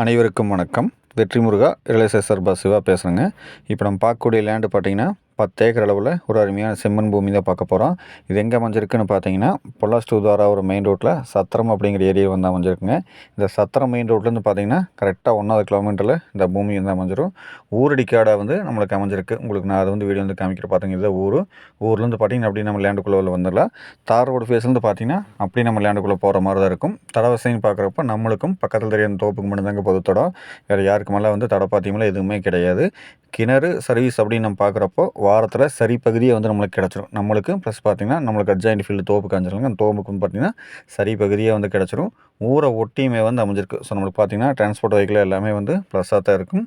அனைவருக்கும் வணக்கம். வெற்றி முருகா ரியல் சர்பா சிவா பேசுகிறேங்க இப்போ நம்ம பார்க்கக்கூடிய லேண்டு பார்த்தீங்கன்னா பத்து ஏக்கர் அளவில் ஒரு அருமையான செம்மண் பூமி தான் பார்க்க போகிறோம் இது எங்கே அமைஞ்சிருக்குன்னு பார்த்தீங்கன்னா பொள்ளாச்சி உதாரா ஒரு மெயின் ரோட்டில் சத்திரம் அப்படிங்கிற ஏரியா வந்து அமைஞ்சிருக்குங்க. இந்த சத்திரம் மெயின் ரோட்லேருந்து பார்த்தீங்கன்னா கரெக்டாக ஒன்றாவது கிலோமீட்டரில் இந்த பூமி வந்து அமைஞ்சிரும். ஊரடிக்காடாக வந்து நம்மளுக்கு அமைஞ்சிருக்கு. உங்களுக்கு நான் அதை வந்து வீடியோ வந்து காமிக்கிற பார்த்தீங்க இதை ஊர். ஊர்லேருந்து பார்த்தீங்கன்னா அப்படி நம்ம லேண்டுக்குள்ளே வந்துடலாம். தார் ரோடு ஃபேஸ்லேருந்து பார்த்தீங்கன்னா அப்படி நம்ம லேண்டுக்குள்ளே போகிற மாதிரி தான் இருக்கும். தடை வசதின்னு பார்க்குறப்ப நம்மளுக்கும் பக்கத்தில் தெரியாத தோப்புக்கு மட்டும்தாங்க பொது தடம். வேறு யாருக்கு மேலே வந்து தடை பார்த்தீங்களா எதுவுமே கிடையாது. கிணறு சர்வீஸ் அப்படின்னு நம்ம பார்க்குறப்போ வாரத்தில் சரி பகுதியை வந்து நம்மளுக்கு கிடச்சிரும். நம்மளுக்கு ப்ளஸ் பார்த்திங்கன்னா நம்மளுக்கு அட்ஜாயின்ட் ஃபீல்டு தோப்பு காஞ்சிருங்க அந்த தோப்புக்கு வந்து பார்த்திங்கன்னா சரி பகுதியாக வந்து கிடச்சிரும். ஊரை ஒட்டியுமே வந்து அமைஞ்சிருக்கு. ஸோ நம்மளுக்கு பார்த்திங்கன்னா டிரான்ஸ்போர்ட் வெஹிக்கிள் எல்லாமே வந்து ப்ளஸ்ஸாக தான் இருக்கும்.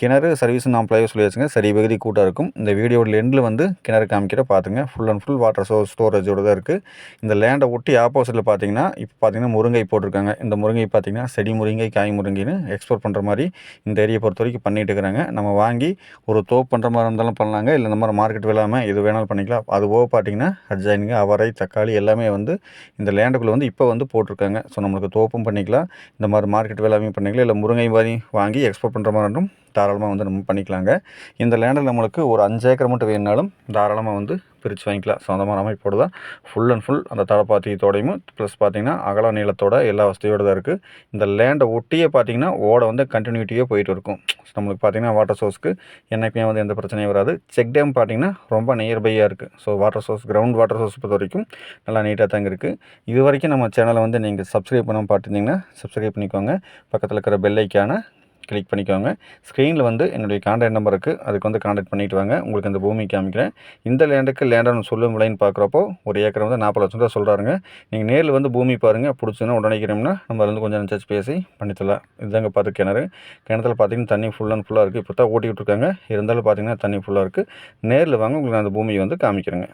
கிணறு சர்வீஸ் நான் ப்ளைவ் சொல்லி வச்சுங்க சரி பகுதி கூட்டாக இருக்கும். இந்த வீடியோட லெண்டில் வந்து கிணறு காமிக்கிற பார்த்துங்க full and full water source ஸ்டோரேஜோடு தான் இருக்குது இந்த லேண்டை ஒட்டி ஆப்போசிட்டில் பார்த்தீங்கன்னா இப்போ பார்த்தீங்கன்னா முருங்கை போட்டிருக்காங்க. இந்த முருங்கை பார்த்திங்கன்னா செடி முருங்கை காய் முருங்கைன்னு எக்ஸ்போர்ட் பண்ணுற மாதிரி இந்த ஏரியை பொறுத்த வரைக்கும் பண்ணிகிட்டு இருக்கிறாங்க. நம்ம வாங்கி ஒரு தோப்பு பண்ணுற மாதிரி இருந்தாலும் பண்ணலாங்க. இல்லை நம்ம மாதிரி மார்க்கெட் விழாமல் எது வேணாலும் பண்ணிக்கலாம். அது போக பார்த்தீங்கன்னா அர்ஜாயினுங்க அவரை தக்காளி எல்லாமே வந்து இந்த லேண்டுக்குள்ளே வந்து இப்போ வந்து போட்டிருக்காங்க. ஸோ நம்மளுக்கு தோப்பும் பண்ணிக்கலாம். இந்த மாதிரி மார்க்கெட் விழாமையும் பண்ணிக்கலாம். இல்லை முருங்கை மாதிரி வாங்கி எக்ஸ்போர்ட் பண்ணுற மாதிரி தாராளமாக வந்து நம்ம பண்ணிக்கலாங்க. இந்த லேண்டில் நம்மளுக்கு ஒரு அஞ்சு ஏக்கர் மட்டும் வேணுனாலும் தாராளமாக வந்து பிரித்து வாங்கிக்கலாம். சொந்தமான அமைப்போடு தான். ஃபுல் அண்ட் ஃபுல் அந்த தடப்பாத்தியத்தோடையும் ப்ளஸ் பார்த்திங்கன்னா அகல நீளத்தோட எல்லா வசதியோடு தான் இருக்குது இந்த லேண்டை ஒட்டியே பார்த்திங்கன்னா ஓட வந்து கண்டினியூட்டியே போயிட்டு இருக்கும். நம்மளுக்கு பார்த்திங்கன்னா வாட்டர் சோர்ஸ்க்கு என்னைக்குமே வந்து எந்த பிரச்சனையும் வராது. செக் டேம் பார்த்திங்கன்னா ரொம்ப நியர்பையாக இருக்குது so water source ground water source பொறுத்த வரைக்கும் நல்லா நீட்டாக தாங்க இருக்குது இது வரைக்கும் நம்ம சேனலை வந்து நீங்கள் சப்ஸ்கிரைப் பண்ண பார்த்துருந்தீங்கன்னா சப்ஸ்கிரைப் பண்ணிக்கோங்க. பக்கத்தில் இருக்கிற பெல்லைக்கான கிளிக் பண்ணிக்கோங்க. ஸ்க்ரீனில் வந்து என்னுடைய கான்டாக்ட் நம்பர் இருக்குது அதுக்கு வந்து கான்டாக்ட் பண்ணிவிட்டு வாங்க. உங்களுக்கு அந்த பூமி காமிக்கிறேன். இந்த லேண்டுக்கு லேண்டான சொல்லும் விலைன்னு பார்க்குறப்போ ஒரு ஏக்கர் வந்து நாற்பது லட்சம் ரூபா சொல்கிறாருங்க நீங்கள் நேரில் வந்து பூமி பாருங்கள் பிடிச்சதுன்னா உடனேக்கிறோம்னா நம்ம வந்து கொஞ்சம் நினச்சி பேசி பண்ணித்தரலாம் இதுதாங்க பார்த்து கிணறு. கிணத்துல பார்த்தீங்கன்னா தண்ணி ஃபுல் அண்ட் ஃபுல்லாக இருக்குது இப்போ தான் ஓட்டிகிட்டு இருக்காங்க. இருந்தாலும் பார்த்தீங்கன்னா தண்ணி ஃபுல்லாக இருக்குது நேரில் வாங்க உங்களுக்கு அந்த பூமியை வந்து காமிக்கிறேங்க.